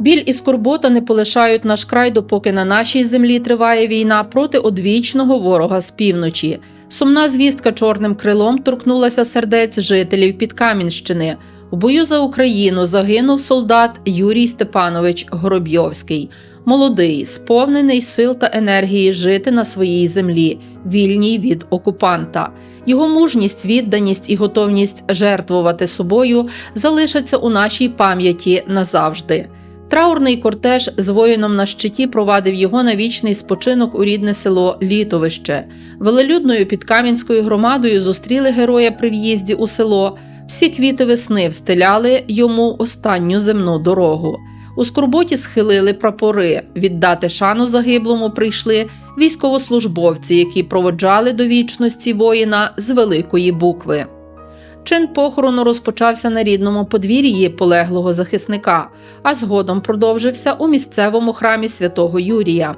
Біль і скорбота не полишають наш край, допоки на нашій землі триває війна проти одвічного ворога з півночі. Сумна звістка чорним крилом торкнулася сердець жителів Підкам'янщини. У бою за Україну загинув солдат Юрій Степанович Горобйовський, молодий, сповнений сил та енергії жити на своїй землі, вільній від окупанта. Його мужність, відданість і готовність жертвувати собою залишаться у нашій пам'яті назавжди. Траурний кортеж з воїном на щиті провадив його на вічний спочинок у рідне село Літовище. Велелюдною підкам'янською громадою зустріли героя при в'їзді у село. Всі квіти весни встиляли йому останню земну дорогу. У скорботі схилили прапори. Віддати шану загиблому прийшли військовослужбовці, які проводжали до вічності воїна з великої букви. Чин похорону розпочався на рідному подвір'ї полеглого захисника, а згодом продовжився у місцевому храмі святого Юрія.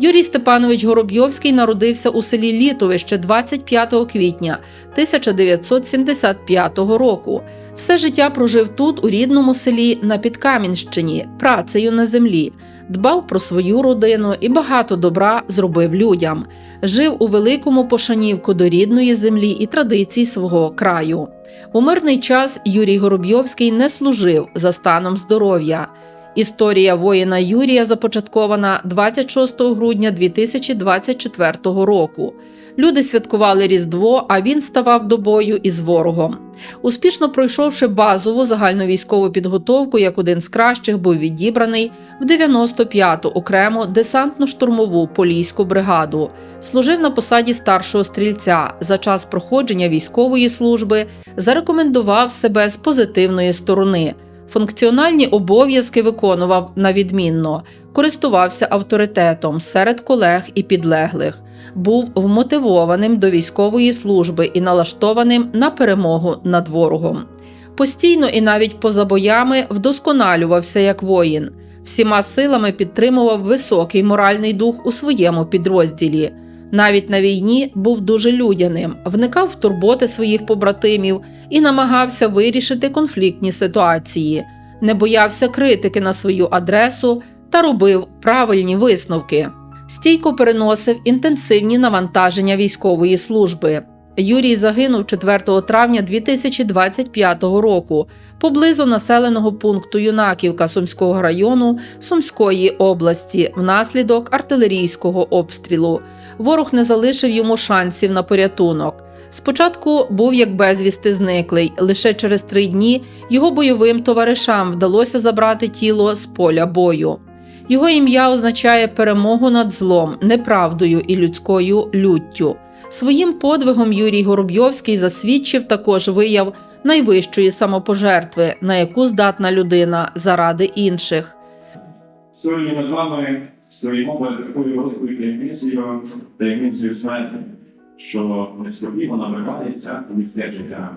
Юрій Степанович Горобйовський народився у селі Літовище 25 квітня 1975 року. Все життя прожив тут, у рідному селі на Підкам'янщині, працею на землі, дбав про свою родину і багато добра зробив людям. Жив у великому пошанівку до рідної землі і традицій свого краю. У мирний час Юрій Горобйовський не служив за станом здоров'я. Історія воїна Юрія започаткована 26 грудня 2024 року. Люди святкували Різдво, а він ставав до бою із ворогом. Успішно пройшовши базову загальновійськову підготовку, як один з кращих був відібраний в 95-ту окрему десантно-штурмову поліську бригаду. Служив на посаді старшого стрільця. За час проходження військової служби зарекомендував себе з позитивної сторони. Функціональні обов'язки виконував на відмінно, користувався авторитетом серед колег і підлеглих, був вмотивованим до військової служби і налаштованим на перемогу над ворогом. Постійно і навіть поза боями вдосконалювався як воїн, всіма силами підтримував високий моральний дух у своєму підрозділі. Навіть на війні був дуже людяним, вникав в турботи своїх побратимів і намагався вирішити конфліктні ситуації, не боявся критики на свою адресу та робив правильні висновки. Стійко переносив інтенсивні навантаження військової служби. Юрій загинув 4 травня 2025 року поблизу населеного пункту Юнаківка Сумського району Сумської області внаслідок артилерійського обстрілу. Ворог не залишив йому шансів на порятунок. Спочатку був як безвісти зниклий. Лише через три дні його бойовим товаришам вдалося забрати тіло з поля бою. Його ім'я означає перемогу над злом, неправдою і людською люттю. Своїм подвигом Юрій Горобйовський засвідчив також вияв найвищої самопожертви, на яку здатна людина заради інших. Сьогодні ми з вами стоїмо перед такою великою таємницею, таємницею смерті, що несподівано набирається міцне життя.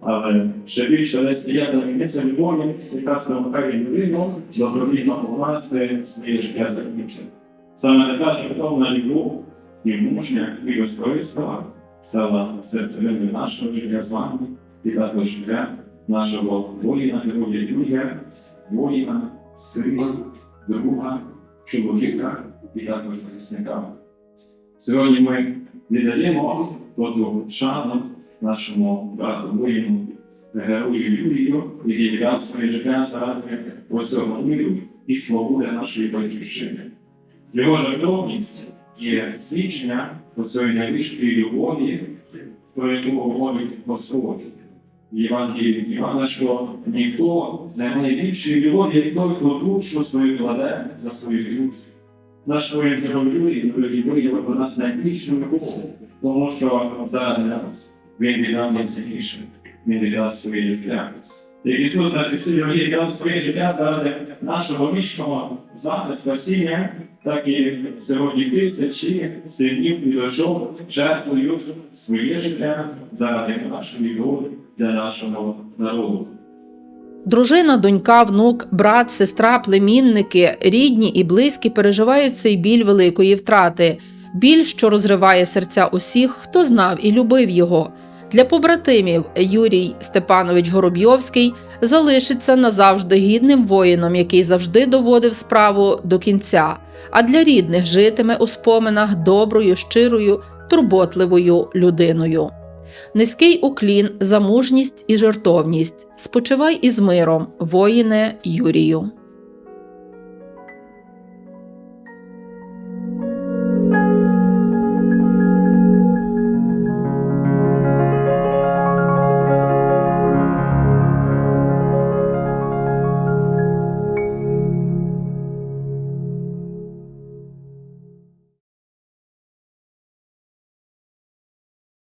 Але ще більше десь є таємниця любові, яка спонукає людину добровільно покласти своє життя за іншим. Саме така жертовна любов і мужня, і безкориснова стала серцевиною нашого життя з вами і також життя нашого воїна, героя Юрія, воїна, сина, друга, чоловіка і також захисника. Сьогодні ми віддаємо одну шану нашому брату воїну, герою Юрію, який віддав своє життя заради усього миру і свободи нашої батьківщини. Його жертовність є свідчення про цієї найвищої любові, про яку говорить Господь. В Євангелії Івана, що ніхто не має більшої любові, як той, хто душу свою кладе за своїх друзів. Наш воїн Юрій, дорогі виявив про нас найбільшу любов, тому що заради нас він віддав найцінніше, він віддав своє життя. Ісус на Христі віддав своє життя заради нашого вічного з спасіння, так і сьогодні тисячі синів і дочок жертвують своє життя заради нашої любові для нашого народу. Дружина, донька, внук, брат, сестра, племінники, рідні і близькі переживають цей біль великої втрати, біль, що розриває серця усіх, хто знав і любив його. Для побратимів Юрій Степанович Горобйовський залишиться назавжди гідним воїном, який завжди доводив справу до кінця, а для рідних житиме у споминах доброю, щирою, турботливою людиною. Низький уклін за мужність і жертовність. Спочивай із миром, воїне Юрію.